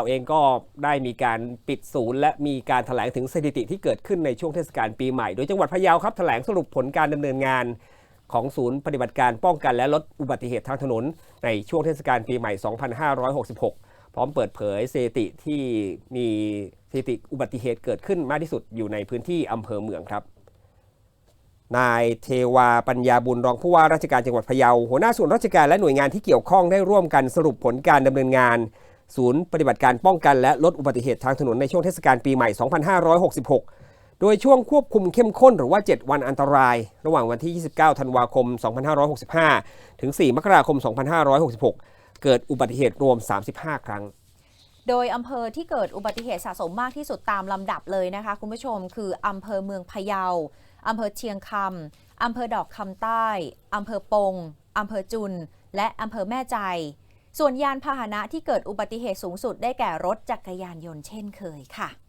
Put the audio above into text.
าเองก็ได้มีการปิดศูนย์และมีการแถลงถึงสถิติที่เกิดขึ้นในช่วงเทศกาลปีใหม่ โดยจังหวัดพะเยาครับแถลงสรุปผลการดำเนินงานของศูนย์ปฏิบัติการป้องกันและลดอุบัติเหตุทางถนน ในช่วงเทศกาลปีใหม่ 2566 พร้อมเปิดเผยสถิติที่มีสถิติอุบัติเหตุเกิดขึ้นมากที่สุดอยู่ในพื้นที่อำเภอเมืองครับ นายเทวาปัญญาบุญรองผู้ว่าราชการจังหวัดพะเยาหัวหน้าส่วนราชการและหน่วยงานที่เกี่ยวข้องได้ร่วมกันสรุปผลการดำเนินงาน ศูนย์ปฏิบัติการป้องกันและลดอุบัติเหตุทางถนนในช่วงเทศกาลปีใหม่ 2566 โดยช่วงควบคุมเข้มข้นหรือว่า 7 วันอันตราย ระหว่างวันที่ 29 ธันวาคม 2565 ถึง 4 มกราคม 2566 เกิดอุบัติเหตุรวม 35 ครั้งโดยอำเภอที่เกิดอุบัติเหตุสะสมมากที่สุดตามลำดับเลยนะคะ คุณผู้ชมคืออำเภอเมืองพะเยาอำเภอเชียงคำอำเภอดอกคำใต้อำเภอปงอำเภอจุน และอำเภอแม่ใจ ส่วนยานพาหนะที่เกิดอุบัติเหตุสูงสุดได้แก่รถจักรยานยนต์เช่นเคยค่ะ